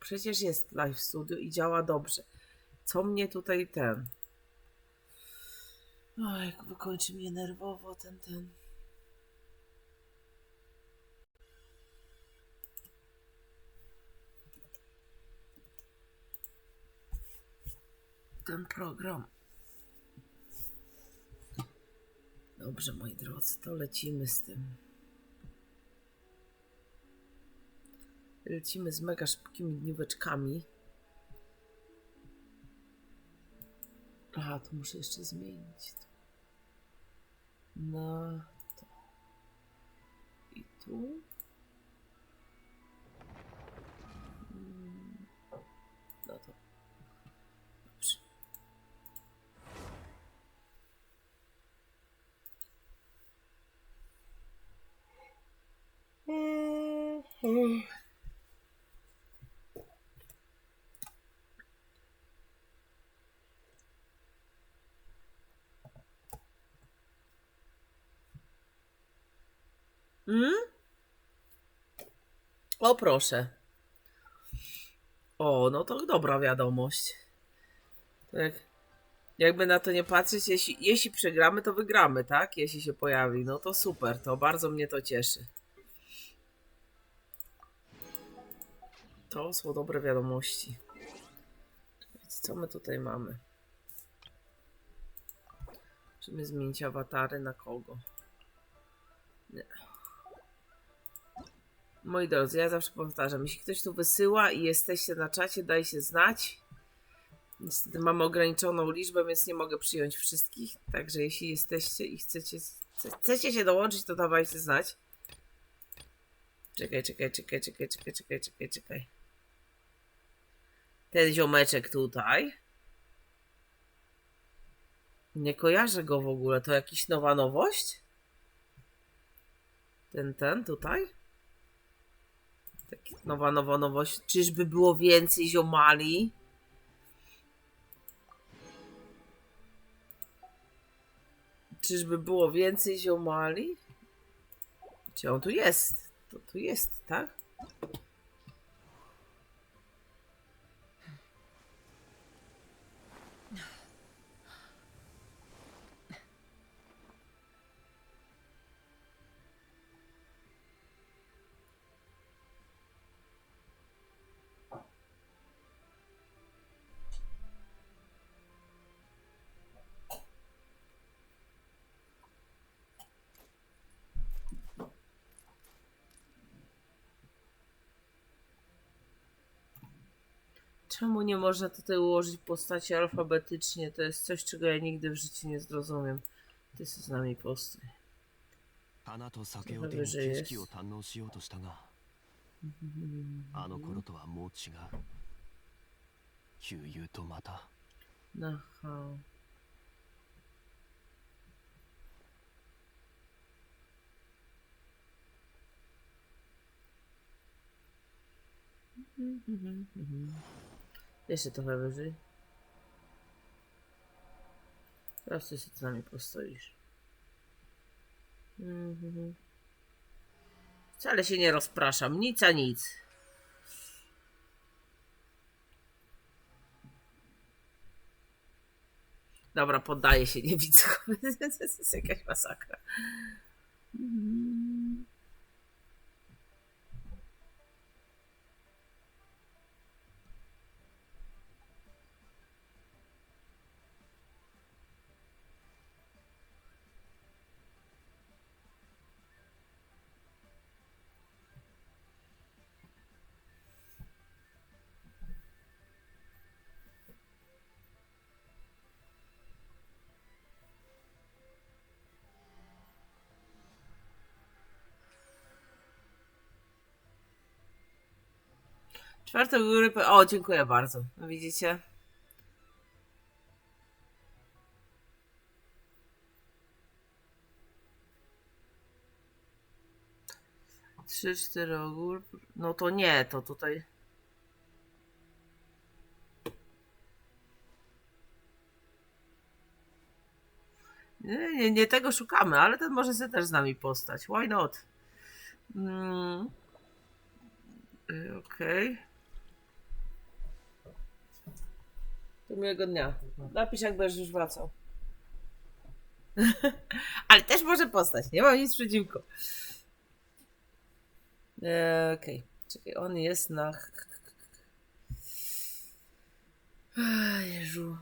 Przecież jest live studio i działa dobrze. Co mnie tutaj ten. O, jak wykończy mnie nerwowo ten ten. Ten program. Dobrze, moi drodzy, to lecimy z tym. Lecimy z mega szybkimi dnióweczkami. Aha, to muszę jeszcze zmienić. Na to. I tu. Mm? O proszę. O, no to dobra wiadomość. Tak. Jakby na to nie patrzeć, jeśli, jeśli przegramy, to wygramy, tak? Jeśli się pojawi, no to super, to bardzo mnie to cieszy. To są dobre wiadomości. Więc co my tutaj mamy? Musimy zmienić awatary na kogo? Nie. Moi drodzy, ja zawsze powtarzam, jeśli ktoś tu wysyła i jesteście na czacie, daj się znać. Niestety mamy ograniczoną liczbę, więc nie mogę przyjąć wszystkich. Także jeśli jesteście i chcecie, chcecie się dołączyć, to dawajcie znać. Czekaj, czekaj, czekaj, czekaj, czekaj, czekaj, czekaj, czekaj. Ten ziomeczek tutaj. Nie kojarzę go w ogóle. To jakiś nowa nowość? Ten, ten tutaj? Taki nowa, nowa nowość. Czyżby było więcej ziomali? Czyżby było więcej ziomali? Gdzie on tu jest? To tu jest, tak? Czemu nie można tutaj ułożyć postaci alfabetycznie? To jest coś, czego ja nigdy w życiu nie zrozumiem. Ty sobie z nami postój. 花と酒を手に景色を堪能しようとしたがあの頃とはもう違う悠々とまた Na ha. Jeszcze trochę wyżej. Teraz ty sobie z nami postoisz. Mhm. Wcale się nie rozpraszam, nic a nic. Dobra, poddaję się, nie widzę. To jest jakaś masakra. Czwarte góry. O, dziękuję bardzo. No widzicie? Trzy, cztery ogór. No to nie, to tutaj. Nie, nie, nie tego szukamy, ale ten może sobie też z nami postać. Why not? Mm. Okej. To miłego dnia. Napisz, jak będziesz już wracał. ale też może postać. Nie mam nic przeciwko. E, Okej. Czekaj, on jest na... Ach, Jezu.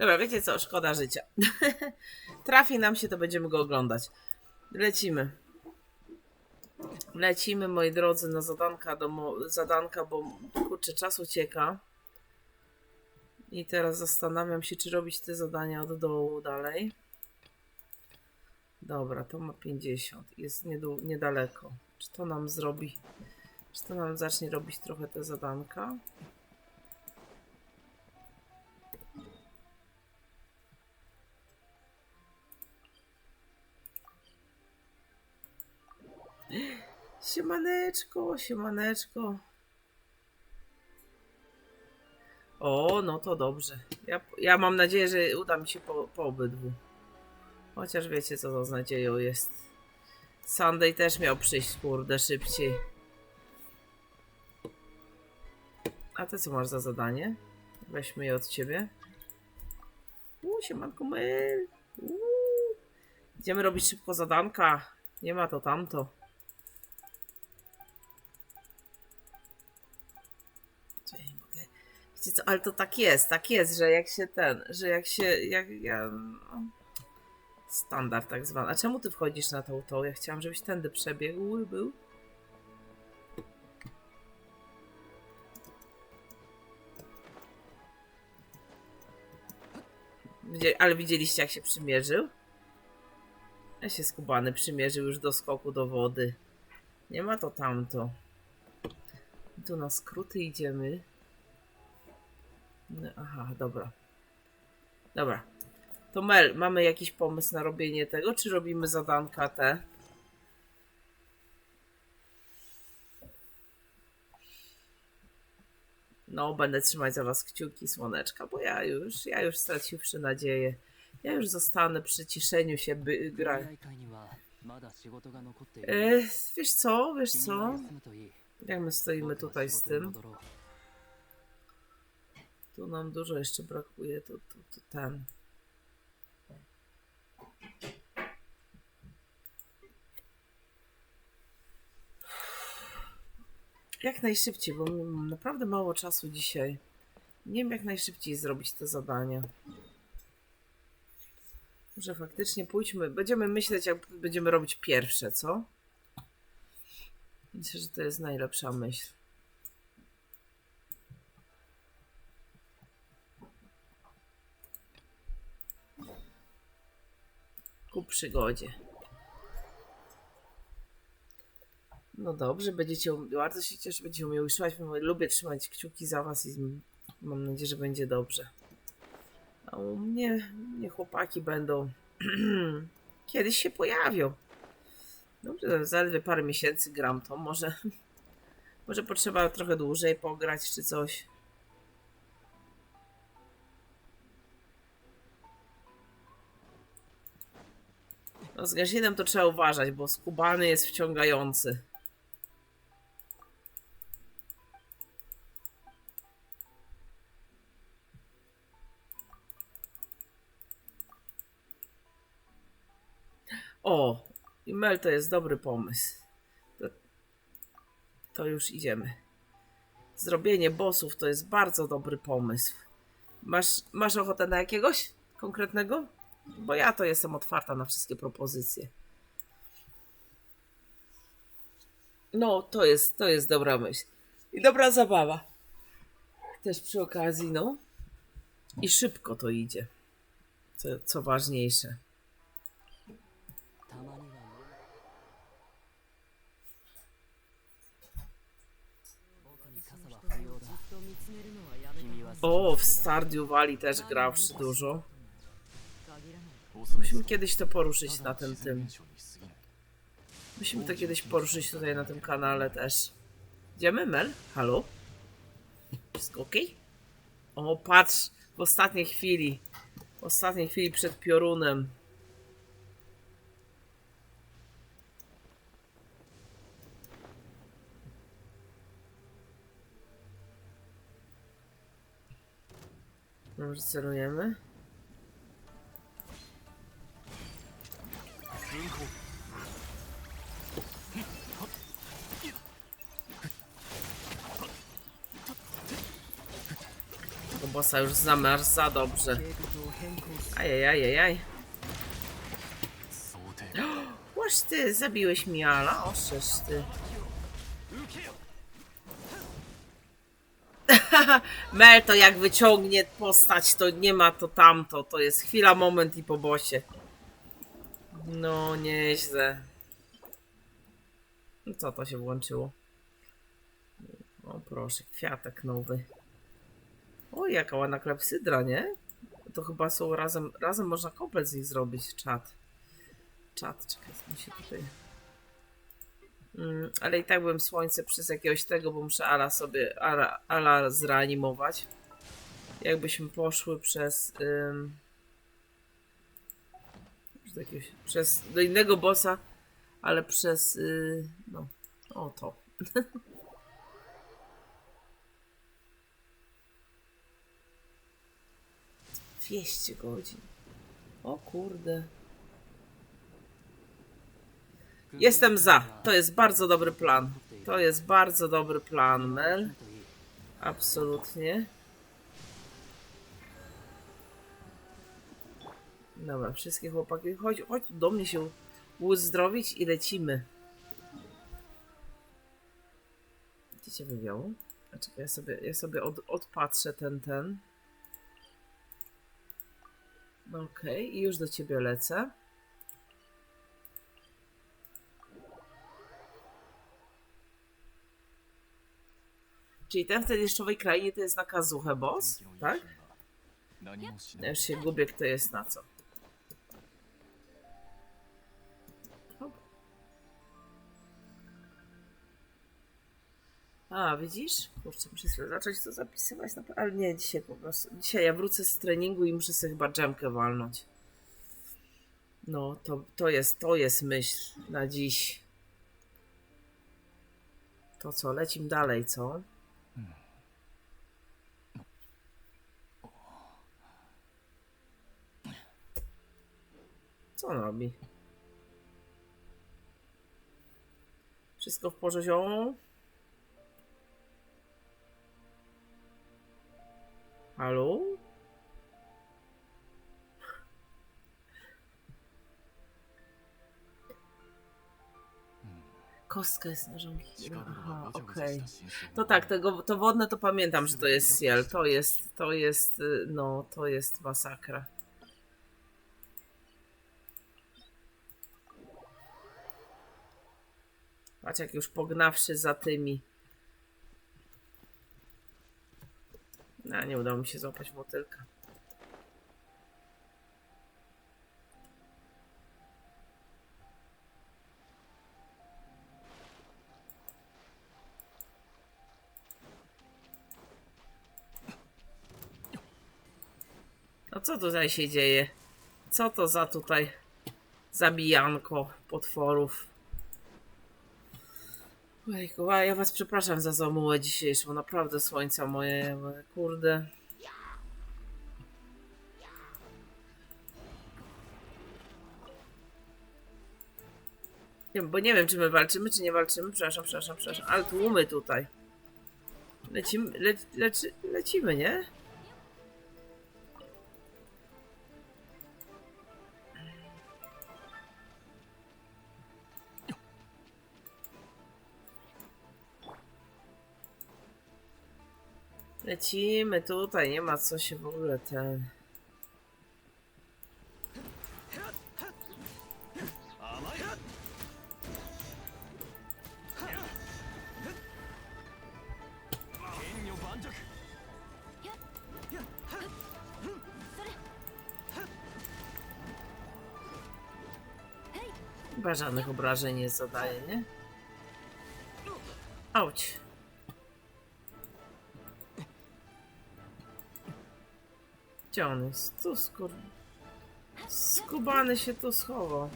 Dobra, wiecie co? Szkoda życia. Trafi nam się, to będziemy go oglądać. Lecimy. Lecimy, moi drodzy, na zadanka, do zadanka, bo kurczę, czas ucieka. I teraz zastanawiam się, czy robić te zadania od dołu dalej. Dobra, to ma 50. Jest niedaleko. Czy to nam zrobi... Czy to nam zacznie robić trochę te zadanka? Siemaneczko, siemaneczko. O, no to dobrze. Ja, ja mam nadzieję, że uda mi się po, po obydwu. Chociaż wiecie, co to z nadzieją jest. Sunday też miał przyjść, kurde, szybciej. A ty co masz za zadanie? Weźmy je od ciebie. Uuu, siemanko Mel. Uuu. Idziemy robić szybko zadanka. Nie ma to tamto. Wiecie co, ale to tak jest, tak jest, że jak się ten, że jak się, jak ja... Standard tak zwany. A czemu ty wchodzisz na tą tą? Ja chciałam, żebyś tędy przebiegł, był. Ale widzieliście, jak się przymierzył? Ja się skubany przymierzył już do skoku do wody. Nie ma to tamto. Tu na skróty idziemy. No, aha, dobra. Dobra. To Mel, mamy jakiś pomysł na robienie tego, czy robimy zadanka te? No, będę trzymać za was kciuki, słoneczka, bo ja już, ja już straciwszy nadzieję. Ja już zostanę przy ciszeniu się by, grać. E, wiesz co, wiesz co? Jak my stoimy tutaj z tym? Tu nam dużo jeszcze brakuje, to, to, to ten. Jak najszybciej, bo mam naprawdę mało czasu dzisiaj. Nie wiem, jak najszybciej zrobić to zadanie. Może faktycznie pójdźmy, będziemy myśleć, jak będziemy robić pierwsze, co? Myślę, że to jest najlepsza myśl. Ku przygodzie. No dobrze, będziecie, bardzo się cieszę, będziecie umieli utrzymać. Lubię trzymać kciuki za was i mam nadzieję, że będzie dobrze. A u mnie, mnie chłopaki będą kiedyś się pojawią. Dobrze, zaledwie parę miesięcy gram to może może potrzeba trochę dłużej pograć czy coś. Z gazinem to trzeba uważać, bo skubany jest wciągający. O, Mel to jest dobry pomysł. To, to już idziemy. Zrobienie bossów to jest bardzo dobry pomysł. Masz, masz ochotę na jakiegoś konkretnego? Bo ja to jestem otwarta na wszystkie propozycje. No, to jest, to jest dobra myśl. I dobra zabawa. Też przy okazji, no. I szybko to idzie. Co, co ważniejsze. O, w Stardew Valley też grał dużo. Musimy kiedyś to poruszyć na ten tym. Musimy to kiedyś poruszyć tutaj na tym kanale też. Idziemy, Mel? Halo? Wszystko ok? O, patrz! W ostatniej chwili. W ostatniej chwili przed piorunem. Dobrze, celujemy. No Bosa już zamarza dobrze. Ajajajajaj. Łoż ty, zabiłeś mi Ala, oszesz ty. Mel to jak wyciągnie postać, to nie ma to tamto. To jest chwila, moment i po bosie. No, nieźle. No Co to się włączyło? O proszę, kwiatek nowy. O, jaka ładna klepsydra, nie? To chyba są razem, razem można komplet z nich zrobić, czat. Czat, czekaj, musi tutaj... Mm, ale i tak bym słońce przez jakiegoś tego, bo muszę Ala sobie, Ala, Ala zreanimować. Jakbyśmy poszły przez... przez, jakiegoś, przez do innego bossa, ale przez... Y, no, o to. 200 godzin. O kurde. Jestem za. To jest bardzo dobry plan. To jest bardzo dobry plan, Mel. Absolutnie. Dobra, wszystkie chłopaki, chodź, chodź do mnie się uzdrowić i lecimy. Gdzie cię wywiało? A czekaj, ja sobie, ja sobie od, odpatrzę ten, ten. Okej, okay, i już do ciebie lecę. Czyli ten w tej deszczowej krainie to jest na kazuchę boss, tak? Ja już się gubię, kto jest na co. A, widzisz? Kurczę, muszę sobie zacząć to zapisywać, na... ale nie, dzisiaj po prostu. Dzisiaj ja wrócę z treningu i muszę sobie chyba dżemkę walnąć. No, to, to jest, to jest myśl na dziś. To co, lecim dalej, co? Co on robi? Wszystko w porządku? portalu. Kostka jest na żonki. Okej. Okay. To tak, tego, to wodne to pamiętam, że to jest Siel. To jest, to jest, y, no, to jest masakra. Patrz, jak już pognawszy za tymi No, nie udało mi się złapać motylka. No co tutaj się dzieje? Co to za tutaj zabijanko potworów? Ojku, ja was przepraszam za zamułę dzisiejszą. Naprawdę słońca moje, kurde. Nie, bo nie wiem, czy my walczymy, czy nie walczymy. Przepraszam, przepraszam, przepraszam. Ale tłumy tutaj. Lecimy, le, leczy, lecimy, nie? Lecimy tutaj, nie ma co się w ogóle ten... Chyba żadnych obrażeń nie zadaje, nie? Auć. Gdzie on jest? Tu skur... Skubany się tu schował.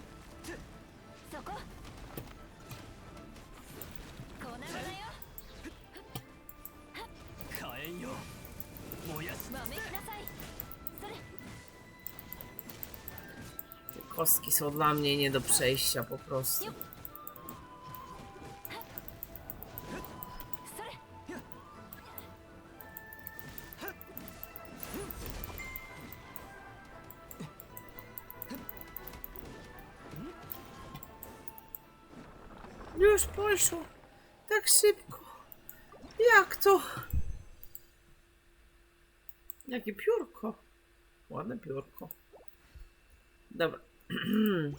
Te kostki są dla mnie nie do przejścia po prostu. Poszło. Tak szybko. Jak to? Jakie piórko. Ładne piórko. Dobra.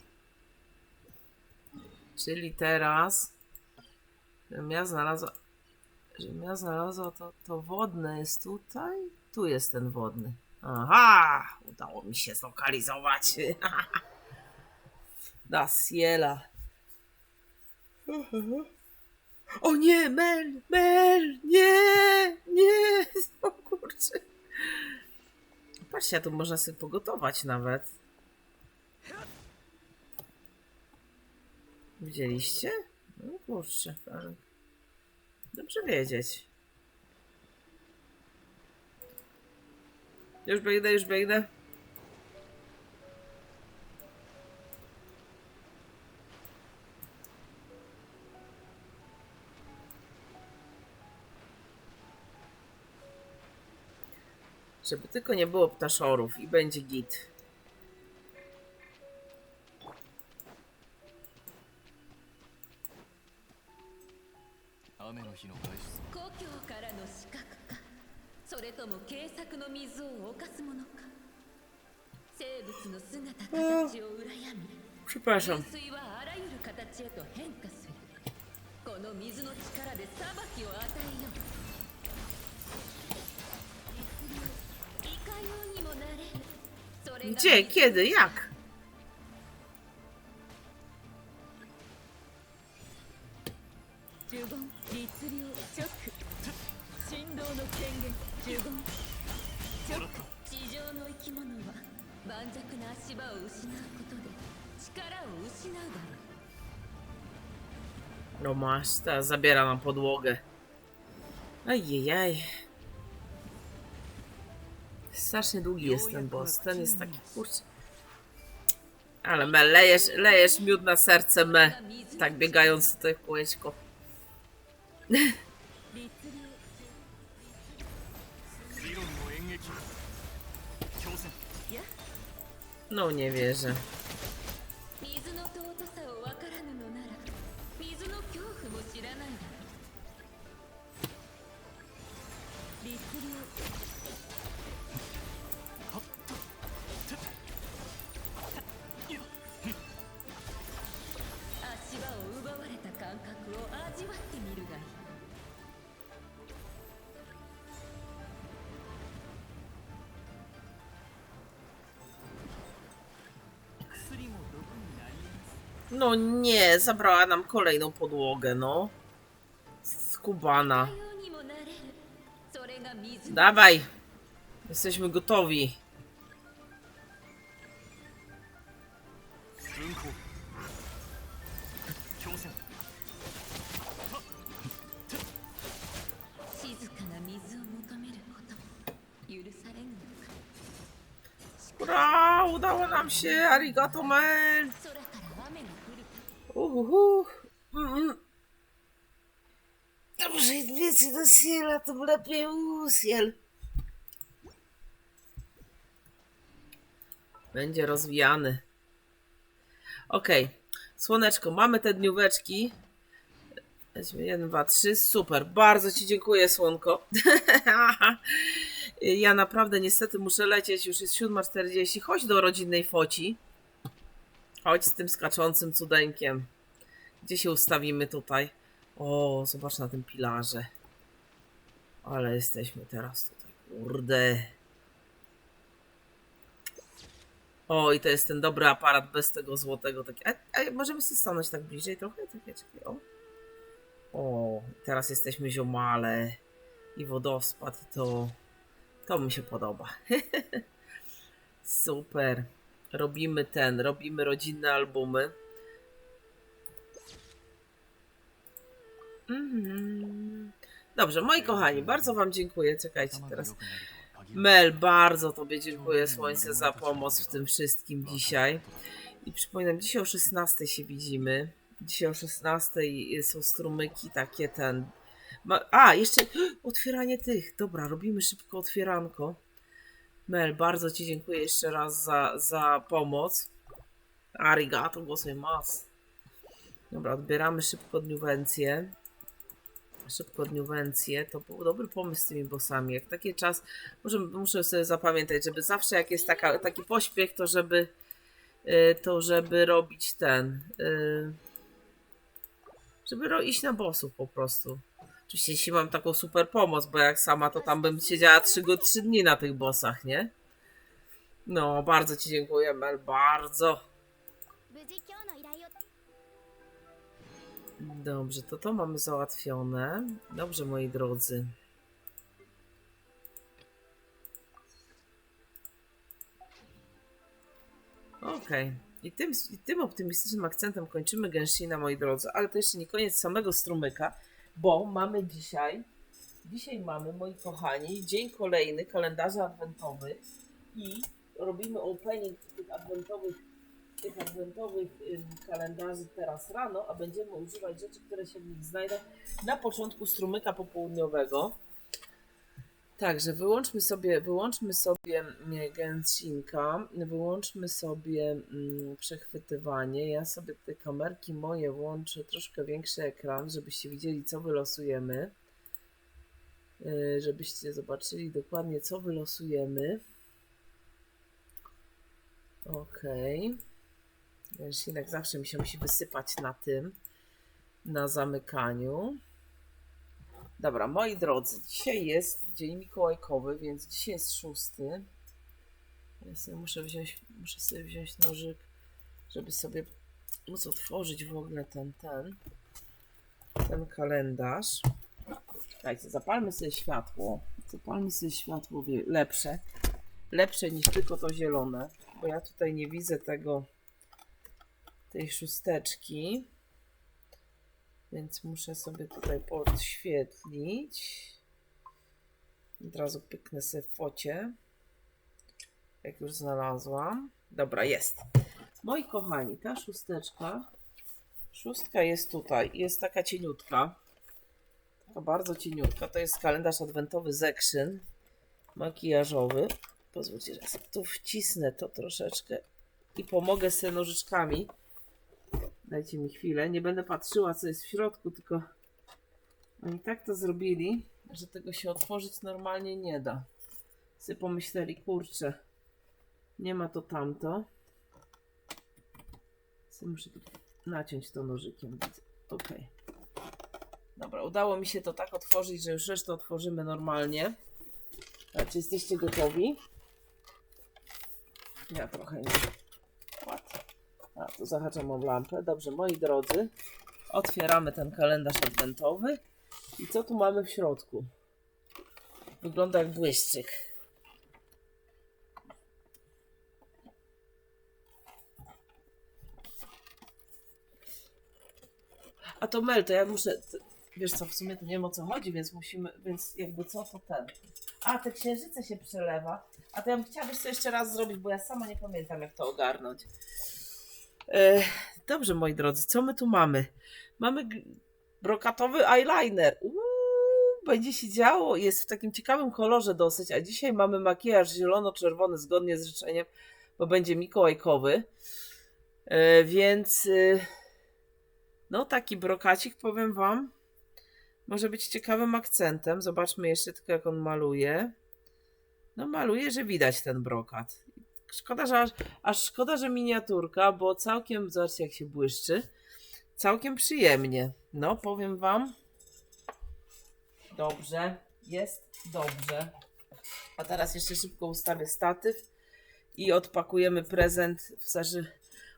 Czyli teraz, żebym ja znalazła, żebym ja znalazła to, to wodne jest tutaj. Tu jest ten wodny. Aha! Udało mi się zlokalizować. Da Siela. O nie, Mel, Mel, nie, nie, o kurczę. Patrzcie, tu można sobie pogotować nawet. Widzieliście? No kurczę. Dobrze wiedzieć. Już biegnę, już biegnę. Żeby tylko nie było ptaszorów i będzie git. No, przepraszam. Gdzie? Kiedy? Jak? No zabiera nam podłogę. Ajajaj strasznie długi jest ten boss. Ten jest taki kurczę. Ale me, lejesz, lejesz miód na serce me, tak biegając tutaj w kółeczko. No nie wierzę. No nie, zabrała nam kolejną podłogę, no. Skubana. Dawaj! Jesteśmy gotowi. Ura! Udało nam się! Arigato, man! Mm-hmm. No uhu. Mm. Dobrze, im więcej do Siela, tym lepiej usiel. Będzie rozwijany. Okej. Okay. Słoneczko, mamy te dnióweczki. Weźmy 1, 2, 3. Super. Bardzo Ci dziękuję, słonko. ja naprawdę niestety muszę lecieć. Już jest 7.40. Chodź do rodzinnej foci. Chodź z tym skaczącym cudeńkiem. Gdzie się ustawimy tutaj? O, zobacz na tym pilarze. Ale jesteśmy teraz tutaj. Kurde. O, i to jest ten dobry aparat bez tego złotego. Taki. A, a możemy sobie stanąć tak bliżej trochę? Czekaj, czekaj. O. o, teraz jesteśmy ziomale. I wodospad, to. To mi się podoba. Super. Robimy ten, robimy rodzinne albumy. Mhm. Dobrze, moi kochani, bardzo Wam dziękuję. Czekajcie teraz. Mel, bardzo Tobie dziękuję, Słońce, za pomoc w tym wszystkim dzisiaj. I przypominam, dzisiaj o 16 się widzimy. Dzisiaj o 16 są strumyki takie ten. A, jeszcze otwieranie tych. Dobra, robimy szybko otwieranko. Mel, bardzo Ci dziękuję jeszcze raz za, za pomoc. Arigato gozaimasu. Dobra, odbieramy szybko dniuwencję. Szybko dniuwencję. To był dobry pomysł z tymi bossami. Jak taki czas, może, muszę sobie zapamiętać, żeby zawsze jak jest taka, taki pośpiech, to żeby y, to żeby robić ten y, żeby iść na bossów po prostu. Oczywiście jeśli mam taką super pomoc, bo jak sama to tam bym siedziała 3, go- 3 dni na tych bossach, nie? No, bardzo Ci dziękuję, Mel, bardzo. Dobrze, to to mamy załatwione. Dobrze, moi drodzy. Okej. Okay. I tym, I tym optymistycznym akcentem kończymy gęsina, moi drodzy. Ale to jeszcze nie koniec samego strumyka, bo mamy dzisiaj, dzisiaj mamy, moi kochani, dzień kolejny kalendarza adwentowy i robimy opening tych adwentowych tych adwentowych kalendarzy teraz rano, a będziemy używać rzeczy, które się w nich znajdą na początku strumyka popołudniowego. Także wyłączmy sobie, wyłączmy sobie mm, Genshinka, wyłączmy sobie mm, przechwytywanie. Ja sobie te kamerki moje włączę troszkę większy ekran, żebyście widzieli, co wylosujemy. Yy, żebyście zobaczyli dokładnie, co wylosujemy. Okej. Gęsinek zawsze mi się musi wysypać na tym, na zamykaniu. Dobra, moi drodzy, dzisiaj jest dzień mikołajkowy, więc dzisiaj jest szósty. Ja sobie muszę wziąć, muszę sobie wziąć nożyk, żeby sobie móc otworzyć w ogóle ten, ten, ten kalendarz. Słuchajcie, zapalmy sobie światło. Zapalmy sobie światło lepsze. Lepsze niż tylko to zielone, bo ja tutaj nie widzę tego tej szósteczki. Więc muszę sobie tutaj podświetlić. Od razu pyknę sobie focie. Jak już znalazłam. Dobra, jest. Moi kochani, ta szósteczka. Szóstka jest tutaj. Jest taka cieniutka. Taka bardzo cieniutka. To jest kalendarz adwentowy Zekszyn. Makijażowy. Pozwólcie, że tu wcisnę to troszeczkę i pomogę sobie nożyczkami. Dajcie mi chwilę. Nie będę patrzyła, co jest w środku, tylko oni tak to zrobili, że tego się otworzyć normalnie nie da. Sobie pomyśleli, kurczę, nie ma to tamto. Sobie muszę naciąć to nożykiem. Ok. Dobra, udało mi się to tak otworzyć, że już resztę otworzymy normalnie. Czy jesteście gotowi? Ja trochę nie. Tu zahaczam o lampę. Dobrze, moi drodzy, otwieramy ten kalendarz adwentowy. I co tu mamy w środku? Wygląda jak błyszczyk. A to Mel, to ja muszę. Wiesz co, w sumie to nie wiem o co chodzi, więc musimy. Więc jakby co to ten. A, te księżyce się przelewa. A to ja bym chciała wiesz co jeszcze raz zrobić, bo ja sama nie pamiętam jak to ogarnąć. E, dobrze, moi drodzy, co my tu mamy? Mamy brokatowy eyeliner. Uuu, będzie się działo. Jest w takim ciekawym kolorze dosyć, a dzisiaj mamy makijaż zielono-czerwony zgodnie z życzeniem, bo będzie mikołajkowy. E, więc e, no taki brokacik powiem wam. Może być ciekawym akcentem. Zobaczmy jeszcze tylko, jak on maluje. No, maluje, że widać ten brokat. Szkoda, że aż, aż szkoda, że miniaturka, bo całkiem, zobaczcie, jak się błyszczy. Całkiem przyjemnie. No, powiem wam. Dobrze, jest dobrze. A teraz jeszcze szybko ustawię statyw i odpakujemy prezent. W sensie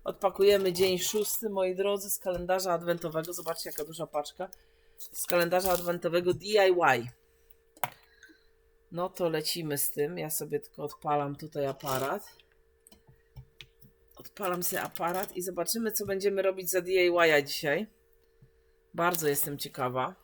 odpakujemy dzień szósty, moi drodzy, z kalendarza adwentowego. Zobaczcie, jaka duża paczka. Z kalendarza adwentowego DIY. No to lecimy z tym. Ja sobie tylko odpalam tutaj aparat. Odpalam sobie aparat i zobaczymy, co będziemy robić za DIY-a dzisiaj. Bardzo jestem ciekawa.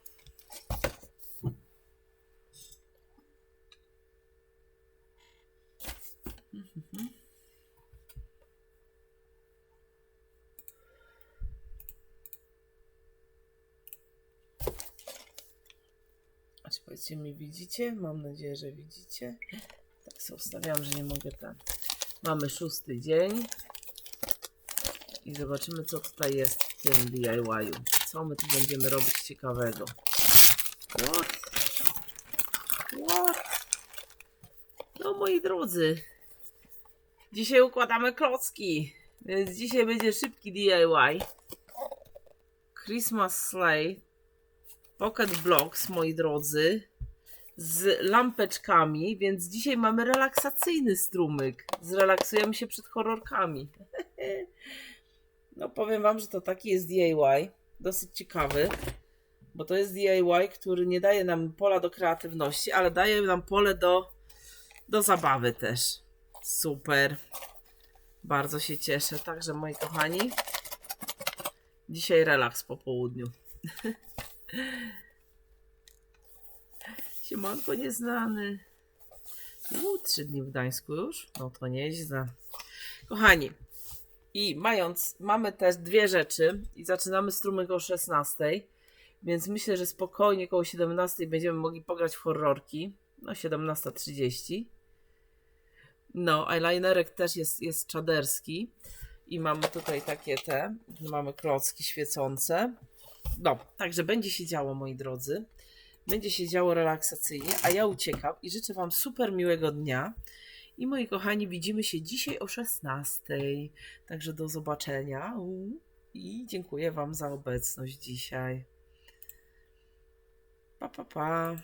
A czy mi, widzicie? Mam nadzieję, że widzicie. Tak sobie ustawiam, że nie mogę ten. Mamy szósty dzień. I zobaczymy, co tutaj jest w tym DIY-u. Co my tu będziemy robić ciekawego. What? What? No moi drodzy. Dzisiaj układamy klocki. Więc dzisiaj będzie szybki DIY. Christmas Sleigh. Pocket Blocks, moi drodzy. Z lampeczkami, więc dzisiaj mamy relaksacyjny strumyk. Zrelaksujemy się przed horrorkami. No powiem wam, że to taki jest DIY. Dosyć ciekawy. Bo to jest DIY, który nie daje nam pola do kreatywności, ale daje nam pole do, do zabawy też. Super. Bardzo się cieszę. Także moi kochani, dzisiaj relaks po południu. Siemanko nieznany. Uuu, trzy dni w Gdańsku już? No to nieźle. Kochani, i mając, mamy też dwie rzeczy i zaczynamy strumyk o 16, więc myślę, że spokojnie koło 17 będziemy mogli pograć w horrorki. No 17.30. No, eyelinerek też jest, jest czaderski. I mamy tutaj takie te, mamy klocki świecące. No, także będzie się działo, moi drodzy. Będzie się działo relaksacyjnie, a ja uciekam i życzę Wam super miłego dnia. I moi kochani, widzimy się dzisiaj o 16. Także do zobaczenia. I dziękuję Wam za obecność dzisiaj. Pa, pa, pa.